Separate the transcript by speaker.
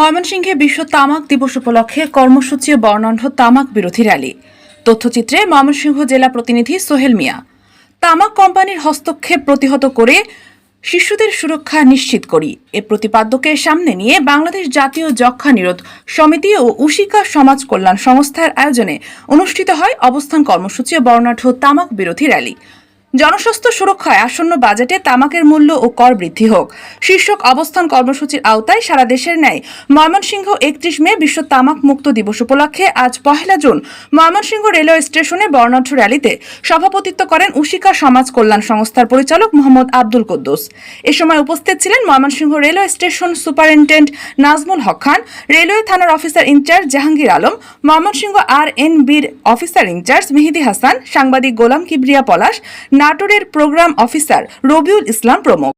Speaker 1: ময়মনসিংহে বিশ্ব তামাক দিবস উপলক্ষে কর্মসূচি বর্ণাঢ্য তামাক বিরোধী র্যালি। তথ্যচিত্রে ময়মনসিংহ জেলা প্রতিনিধি সোহেল মিয়া। তামাক কোম্পানির হস্তক্ষেপ প্রতিহত করে শিশুদের সুরক্ষা নিশ্চিত করি। এ প্রতিপাদ্যকে সামনে নিয়ে বাংলাদেশ জাতীয় যক্ষা নিরোধ সমিতি ও উশিকা সমাজ কল্যাণ সংস্থার আয়োজনে অনুষ্ঠিত হয় অবস্থান কর্মসূচি ও বর্ণাঢ্য তামাক বিরোধী র্যালি। জনস্বাস্থ্য সুরক্ষায় আসন্ন বাজেটে তামাকের মূল্য ও কর বৃদ্ধি হোক। শীর্ষক অবস্থান কর্মসূচির আওতায় সারা দেশের ন্যায় ময়মনসিংহ একত্রিশ মে বিশ্ব তামাক মুক্ত দিবস উপলক্ষে আজ পহেলা জুন ময়মনসিংহ রেলওয়ে স্টেশনে বর্ণাঢ্য র্যালিতে সভাপতিত্ব করেন উশিকা সমাজ কল্যাণ সংস্থার পরিচালক মোহাম্মদ আব্দুল কুদ্দুস। এ সময় উপস্থিত ছিলেন Mymensingh railway station superintendent Nazmul Haque Khan, railway থানার officer in-charge Jahangir Alam, Mymensingh R N বির অফিসার ইনচার্জ মেহেদি হাসান, সাংবাদিক গোলাম কিবরিয়া পলাশ নাটোরের প্রোগ্রাম অফিসার রবিউল ইসলাম প্রমুখ।